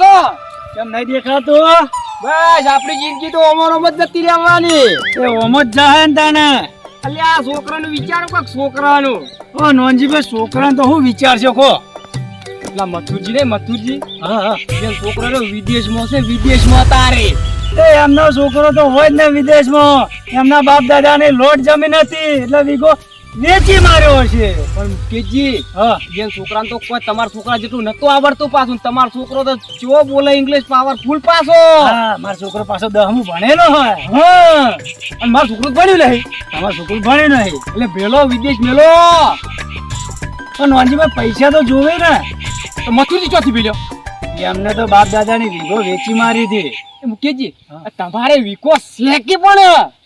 છો? કેમ નહીં દેખાતું? બસ આપણી જિંદગી તો અમારો જ નથી રહેવાની. એ ઓમ જ જાય ને તને અલ્યા આ છોકરાનું વિચારો કોક છોકરાનું? ઓ નોંજીભાઈ છોકરાને તો હું વિચારશો કો પેલા મથુરજી ને મથુરજી. હા હા. જે છોકરાનો વિદેશમાં છે વિદેશમાં તારે. એ એમનો છોકરો તો હોય જ ને વિદેશમાં. એમના બાપ દાદાની લોટ જમીન હતી એટલે વીઘો વેચી માર્યો હશે. પણ કેજી હા. જેમ છોકરાને તો કોઈ તમાર છોકરા જેટલું નતો આવડતું પાછું. તમાર છોકરો તો ચો બોલે ઇંગ્લિશ પાવરફુલ પાછો. હા મારો છોકરો પાછો દહમું ભણેલો હોય. હા. અને મારું છોકરું ભણ્યું નહીં. તમારો છોકરો ભણ્યું નહીં. એટલે ભેલો વિદેશ મેલો. પણ નોંજીભાઈ પૈસા તો જોવે ને. તો મથુરી ચોથી ભેલ્યો? એમને તો બાપ દાદાની વીઘો વેચી મારી હતી. એ તમારે વીકો શેકી પણ.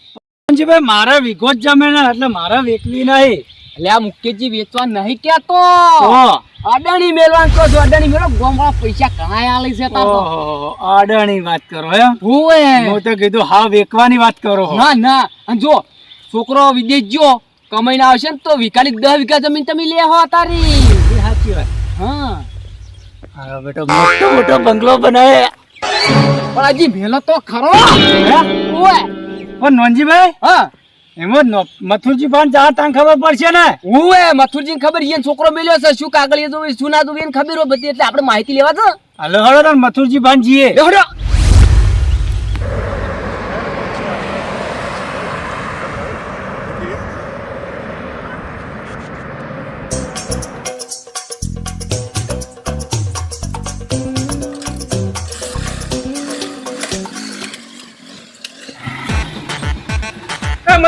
નોંજીભાઈ મારા વીઘો જ જમે ને એટલે મારા વેચવી નહીં. એટલે આ મુકેશજી વેચવા નહીં કેતો. અડાણી મેલવાનું કહો છો અડાણી મેલો ગોમવાળા પૈસા ઘણા આલે છે તારો આડાની વાત કરો એમ? હોવે. હું તો કીધું હા વેકવાની વાત કરો ના ના. અને જો છોકરો વિદેશ ગયો કમાઈને આવશે ને તો વિકાલી દસ વીઘા જમીન તમે લે હો તારી. એ સાચી વાત. હા. હા બેટો મોટો મોટો બંગલો બનાવે. પણ હજી ભેલો તો ખરો. હે? ઓય. પણ નોનજીભાઈ? હા. એમાં મથુરજી ભાન જા તાન ખબર પડશે ને? હું એ મથુરજી ખબર ઈ છોકરો મેલ્યો છે શું કાગળ એ જોવે શું ના જોવે એને ખબર હોય બધી એટલે આપણે માહિતી લેવા તો હાલો હળો તાન મથુરજી ભાન જીએ લેવડો.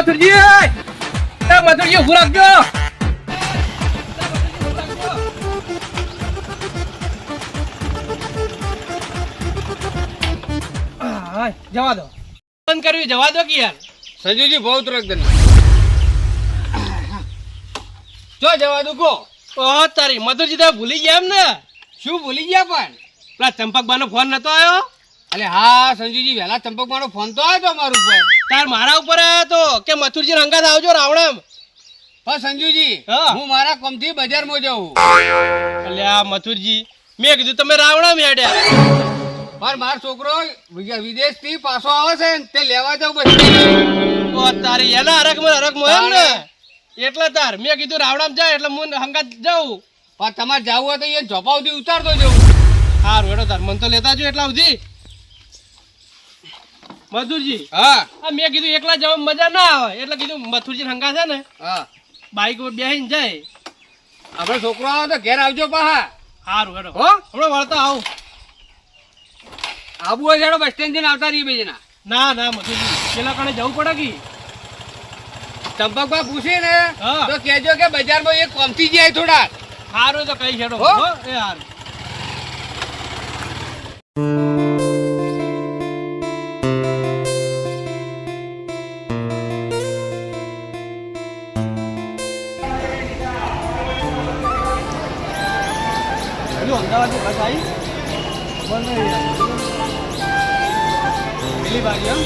મથુરજી મથુરજી ઉભું રાખજો જવા દો બંધ કરવી જવા દો કે યાર સંજુજી બહુ તરક દન જો જવા દો કો ઓ તારી મધુરજી તો ભૂલી ગયા એમ ને શું ભૂલી ગયા પણ પેલા ચંપકબાનો ફોન નતો આવ્યો અલે હા સંજુજી વહેલા ચંપક મારો ફોન તો આવ્યો મારું ઉપર. તાર મારા ઉપર આવ્યો તો? કે મથુરજી રંગાત આવજો રાવણમ? હા સંજુજી હું. મારા કોમથી બજારમાં જાઉં. અલ્યા મથુરજી મેં કીધું તમે રાવણમ હેડ્યા. પણ મારો છોકરો વિદેશથી પાછો આવે છે ને તે લેવા જાવ પછી ઓ તારી એના હરકમાં હરક એમ ને? એટલે તાર મેં કીધું રાવણમ જાય એટલે હું હંગાત જાઉં. પણ તમારે જવું હોય તો એ ઝોપાવથી ઉતારતો જવું હારું એડો તાર મને તો લેતા જો એટલા સુધી. મધુરજી હા. મેં કીધું એકલા જવા મજા ના આવે. એટલે કીધું મથુરજી હંગા છે ને હા. બાઈક ઉપર બેસીને જાય. આપણે છોકરો આવે તો ઘેર આવજો પાહા. સારું હેડો. હો? હમણાં વળતા આવું. આબુ હોય હેડો બસ સ્ટેન્ડ જઈને આવતા રહીએ બેજના ના ના મધુરજી. પેલા કણે જવું પડે કે? ચંપકભાઈ પૂછે ને હા. તો કહેજો કે બજારમાં એક કોમથી જાય થોડા સારું તો કઈ છેડો હો? એ હારું. અમદાવાદની બસ આવી ખબર નહીં પેલી બાજુ એમ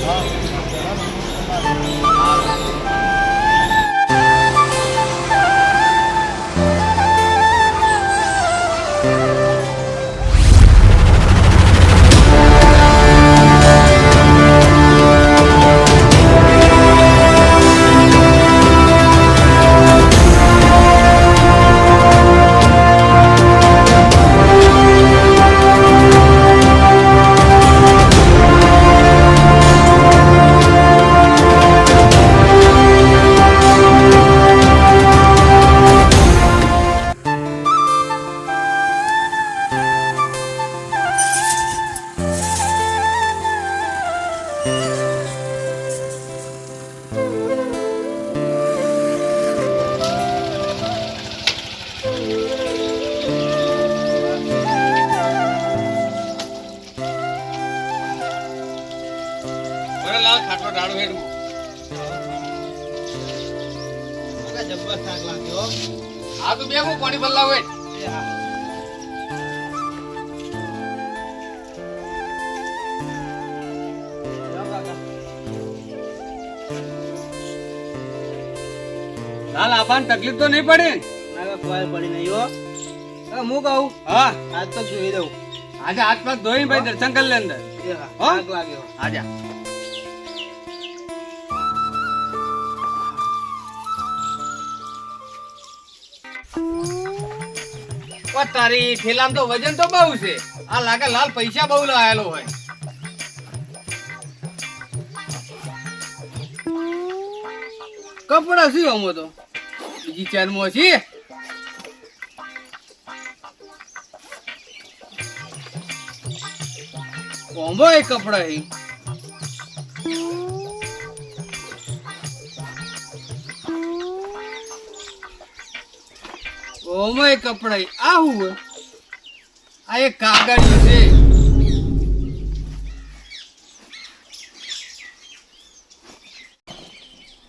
જબ્બર થાક લાગ્યો આ તો બે હું પાણી બદલાવ હોય એ હા તકલીફ તો નહીં પડે? કોઈ પડી નહીં હો. હું કહું? હા. આજ તો જોઈ દઉં આજે હાથ પાસ ધોઈ ભાઈ દર્શન કરી લે અંદર. હો? લાગ્યો. આજા. ઓ, તારી થેલામાં તો વજન તો બહુ છે. આ લાગે લાલ પૈસા બહુ લાયેલો હોય. કપડા શું અમો તો? બીજી ચારમાં છે? કોમ્બો એ કપડા હી? ઓમો કપડાઈ. આવું આ એક કાગળિયું છે.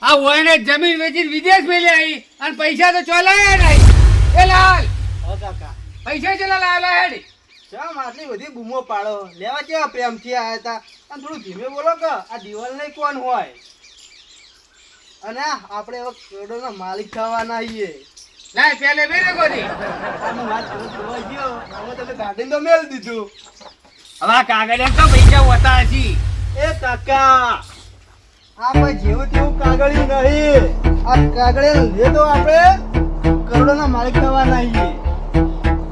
આ વોયને જમીન વેચીને વિદેશ મેલે આવી અને પૈસા તો ચોલાયા નહીં. એ લાલ. ઓ કાકા. પૈસા ચલા લાયેલા હેડી. ચમ આટલી બધી બૂમો પાડો? લેવા કેવા પ્રેમથી આયા હતા? અને થોડું ધીમે બોલો કે આ દિવાલ નહીં કોણ હોય? અને આપણે એવો કરોડોના માલિક થવાના છીએ. ના પેલે હવે તમે ગાર્ડન તો મેળ દીધું. હવે આ કાગળિયા તો પૈસા હોતા હશી એ કાકા આ જેવું તેવું કાગળિયું નહીં. આ કાગળિયા લે તો આપણે કરોડોના માલિક છીએ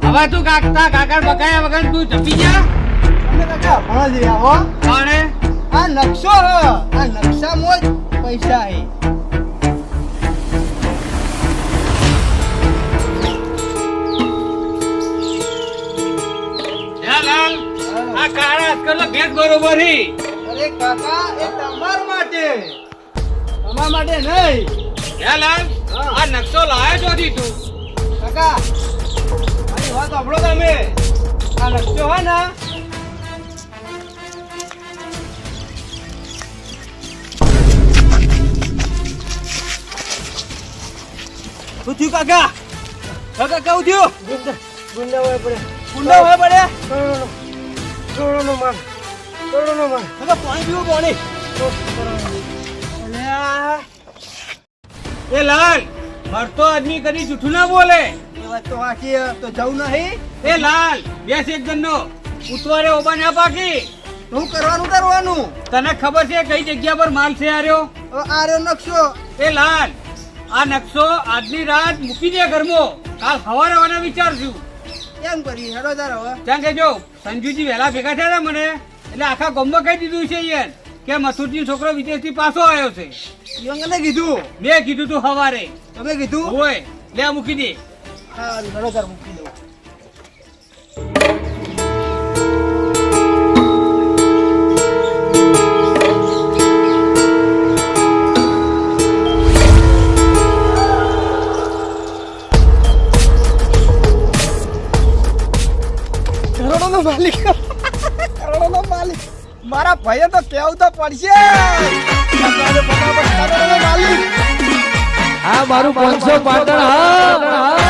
હવે તું કાકતા કાગળ બકાયા વગર તું જપી જા. તમે કાકા ભણા જઈ આવો આ નકશો હ. આ નકશામાં જ પૈસા હે. આ કાળા આજકાલ ભેટ બરોબર અરે કાકા એ તમાર માટે. તમાર માટે નહીં. યા લાલ આ નકશો લાયો ચોથી તું. કાકા મારી વાત સાંભળો તમે. આ નકશો હે ને. શું થયું કાકા કાકા શું થયું ગુંડા હોય પડે. ગુંડા હોય પડે? કરોડો માર કરોડો માર. કાકા પાણી પીવો પાણી એ લાલ મરતો આદમી કદી જૂઠું ના બોલે. એ વાત તો વાંચી તો જવું નહીં. એ લાલ બેસ એક જણનો. ઉતવારે ઓબા ના પાકી. શું કરવાનું કરવાનું? તને ખબર છે કઈ જગ્યા પર માલ છે આર્યો? આર્યો નકશો. એ લાલ આ નકશો આજની રાત મૂકી દે ઘરમાં. કાલ સવારે વાના વિચારશું. કેમ કરી? હેડો તાર હવે. કારણ કે જો સંજુજી વહેલા ભેગા થયા મને એટલે આખા ગામમાં કહી દીધું છે યાર કે મથુરજી છોકરો વિદેશથી પાછો આવ્યો છે. ઈવંગને કીધું. મેં કીધું તું સવારે. તમે કીધું? હોય લે મૂકી દે. હા હેડો તાર મૂકી દઉં. કરોડોનો માલિક. કરોડોનો માલિક. મારા ભાઈએ તો કેવું તો પડશે. હા, મારું પાંચસો પાટણ હા.